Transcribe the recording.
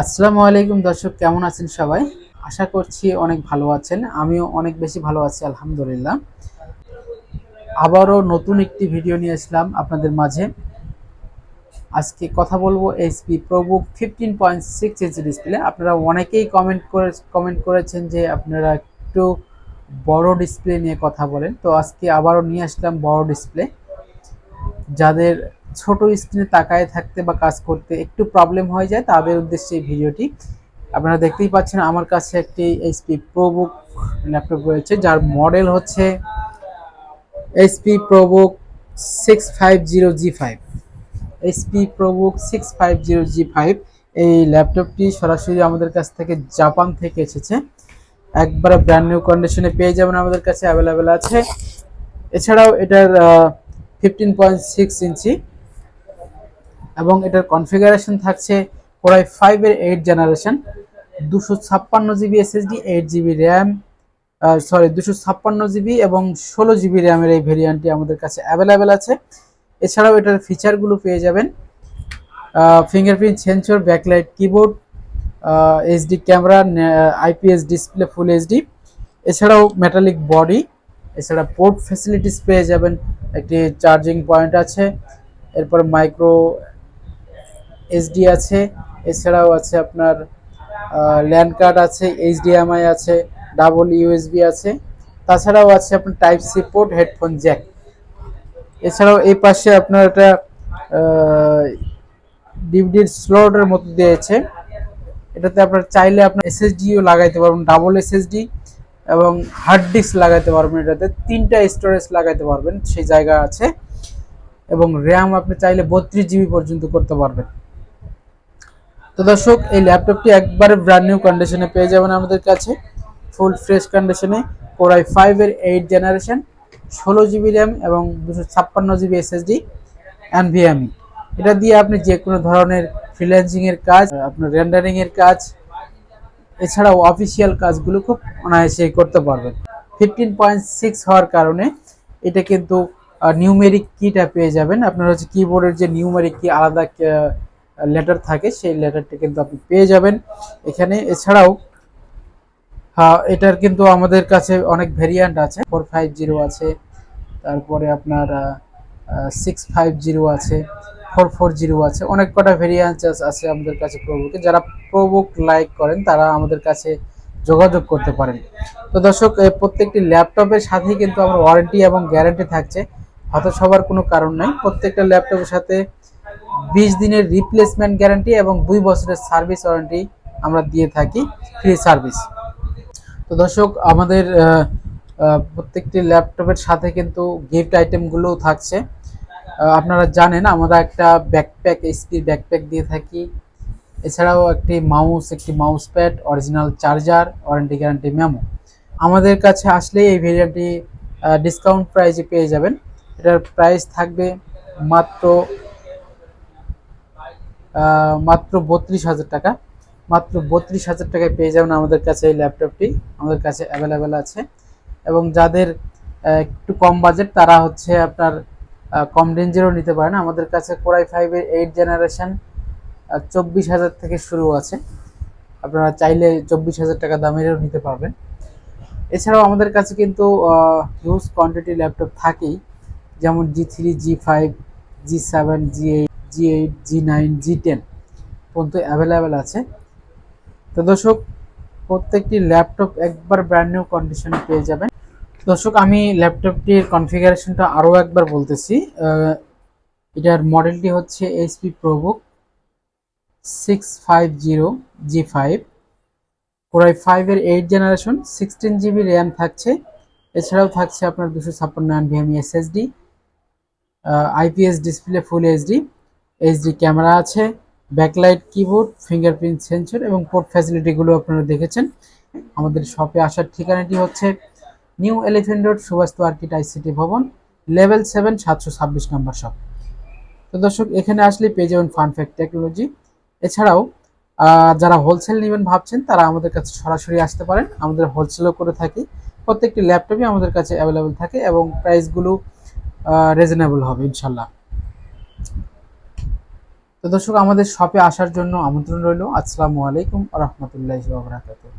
আসসালামু আলাইকুম দর্শক, কেমন আছেন সবাই? আশা করছি অনেক ভালো আছেন, আমিও অনেক বেশি ভালো আছি, আলহামদুলিল্লাহ। আবারও নতুন একটি ভিডিও নিয়ে আসলাম আপনাদের মাঝে। আজকে কথা বলব HP ProBook fifteen point six inch display আপনারা অনেকেই কমেন্ট করে কমেন্ট করেছেন যে আপনারা একটু বড় ডিসপ্লে নিয়ে কথা বলেন। তো আজকে আবারও নিয়ে আসলাম বড় ডিসপ্লে যাদের ছোট স্ক্রিনে তাকায় থাকতে বা কাজ করতে একটু প্রবলেম হয়ে যায়, তাদের উদ্দেশ্যে এই ভিডিওটি। আপনারা দেখতেই পাচ্ছেন আমার কাছে একটি এইচপি প্রোবুক ল্যাপটপ রয়েছে, যার মডেল হচ্ছে HP ProBook six five zero G five HP ProBook six five zero G five এই ল্যাপটপটি সরাসরি আমাদের কাছ থেকে জাপান থেকে এসেছে। একবারে ব্র্যান্ড নিউ কন্ডিশনে পেয়ে যাবেন আমাদের কাছে অ্যাভেলেবেল আছে। এছাড়াও এটার ফিফটিন পয়েন্ট সিক্স ইঞ্চি এবং এটার কনফিগারেশন থাকছে কোরাই ফাইভের এইট জেনারেশন দুশো ছাপ্পান্ন GB SSD eight GB RAM sorry দুশো ছাপ্পান্ন জিবি এবং ষোলো জিবি র্যামের এই ভেরিয়েন্টটি আমাদের কাছে অ্যাভেলেবেল আছে। এছাড়াও এটার ফিচারগুলো পেয়ে যাবেন। Fingerprint sensor backlight keyboard HD camera IPS display full HD এছাড়াও মেটালিক বডি এছাড়া পোর্ট ফ্যাসিলিটিস পেয়ে যাবেন। একটি চার্জিং পয়েন্ট আছে। এরপর মাইক্রো এসডি আছে, এছাড়াও আছে আপনার ল্যান্ড কার্ড আছে এইচডিএমআই আছে ডাবল ইউএসবি আছে। তাছাড়াও আছে আপনার type C port headphone jack এছাড়াও এই পাশে আপনার একটা ডিভিডির স্লটের মতো দিয়েছে। এটাতে আপনার চাইলে আপনার এসএসডিও লাগাইতে পারবেন ডাবল এসএসডি এবং হার্ড ডিস্ক লাগাইতে পারবেন এটাতে। তিনটা স্টোরেজ লাগাইতে পারবেন, সেই জায়গা আছে। এবং র্যাম আপনি চাইলে বত্রিশ জিবি পর্যন্ত করতে পারবেন। তো দর্শক, এই ল্যাপটপটি একবারে ব্র্যান্ড নিউ কন্ডিশনে পেয়ে যাবেন আমাদের কাছে। ফুল ফ্রেশ কন্ডিশনে কোরাই ফাইভের এইট জেনারেশন ষোলো জিবি র্যাম এবং দুশো ছাপ্পান্ন জিবি এসএসডি এনভিএমই এটা দিয়ে আপনি যে কোনো ধরনের ফ্রিল্যান্সিংয়ের কাজ, আপনার রেন্ডারিংয়ের কাজ, এছাড়াও অফিসিয়াল কাজগুলো খুব অনায়াসে করতে পারবেন। ফিফটিন পয়েন্ট সিক্স হওয়ার কারণে এটা কিন্তু নিউমেরিক কিটা পেয়ে যাবেন। আপনার হচ্ছে কিবোর্ডের যে নিউমেরিক কি আলাদা লেটার থাকে, সেই লেটারটা কিন্তু আপনি পেয়ে যাবেন। এখানে এছাড়াও এটার কিন্তু আমাদের কাছে অনেক ভেরিয়েন্ট আছে। ফোর ফাইভ জিরো আছে, তারপরে আপনার সিক্স ফাইভ জিরো আছে ফোর ফোর জিরো আছে, অনেক কটা ভেরিয়েন্ট আছে আমাদের কাছে প্রবুকে যারা প্রবুক লাইক করেন, তারা আমাদের কাছে যোগাযোগ করতে পারেন। তো দর্শক প্রত্যেকটি ল্যাপটপের সাথেই কিন্তু আমার ওয়ারেন্টি এবং গ্যারান্টি থাকছে। হতাশ হবার কোনো কারণ নাই। প্রত্যেকটা ল্যাপটপের সাথে বিশ দিনের রিপ্লেসমেন্ট গ্যারান্টি এবং দুই বছরের সার্ভিস ওয়ারেন্টি আমরা দিয়ে থাকি ফ্রি সার্ভিস তো দর্শক, আমাদের প্রত্যেকটি ল্যাপটপের সাথে কিন্তু গিফট আইটেমগুলোও থাকছে। আপনারা জানেন, আমরা একটা ব্যাকপ্যাক এইচপি ব্যাকপ্যাক দিয়ে থাকি। এছাড়াও একটি মাউস একটি mouse pad original charger warranty guarantee memo আমাদের কাছে আসলেই এই ভেরিয়েন্টটি ডিসকাউন্ট প্রাইজে পেয়ে যাবেন। এটার প্রাইস থাকবে মাত্র মাত্র বত্রিশ হাজার টাকা। মাত্র বত্রিশ হাজার টাকায় পেয়ে যাবেন আমাদের কাছে এই ল্যাপটপটি। আমাদের কাছে অ্যাভেলেবেল আছে। এবং যাদের একটু কম বাজেট তারা হচ্ছে আপনার কম রেঞ্জেরও নিতে পারেন। আমাদের কাছে কোরাই ফাইভের এইট জেনারেশন চব্বিশ হাজার থেকে শুরু আছে। আপনারা চাইলে চব্বিশ হাজার টাকা দামেরও নিতে পারবেন। এছাড়াও আমাদের কাছে কিন্তু হিউজ কোয়ান্টিটি ল্যাপটপ থাকেই। যেমন G three G five G seven G eight G eight G nine G ten পর্যন্ত অ্যাভেলেবেল আছে। তো দর্শক, প্রত্যেকটি ল্যাপটপ একবার ব্র্যান্ড নিউ কন্ডিশনে পেয়ে যাবেন। দর্শক, আমি ল্যাপটপটির কনফিগারেশনটা আরও একবার বলতেছি। এটার মডেলটি হচ্ছে HP ProBook six five zero G five core i ফাইভের eight generation sixteen GB RAM থাকছে। এছাড়াও থাকছে আপনার দুশো ছাপ্পান্ন NVMe SSD IPS display full HD HD camera আছে ব্যাকলাইট কিবোর্ড ফিঙ্গারপ্রিন্ট সেন্সর এবং পোর্ট ফ্যাসিলিটিগুলো আপনারা দেখেছেন। আমাদের শপে আসার ঠিকানাটি হচ্ছে New Elephant Road Subhash Arcade ICT ভবন লেভেল সেভেন সাতশো ছাব্বিশ নম্বর শপ তো দর্শক, এখানে আসলে পেয়ে যাবেন ফানফ্যাক্ট টেকনোলজি এছাড়াও যারা হোলসেল নেবেন ভাবছেন, তারা আমাদের কাছে সরাসরি আসতে পারেন। আমাদের হোলসেলও করে থাকি। প্রত্যেকটি ল্যাপটপই আমাদের কাছে অ্যাভেলেবেল থাকে এবং প্রাইসগুলো রিজনেবল হবে, ইনশাল্লাহ। তো দর্শক আমাদের শপে আসার জন্য আমন্ত্রণ রইল। আসসালামু আলাইকুম রহমতুল্লাহ বাবরাকাতুহ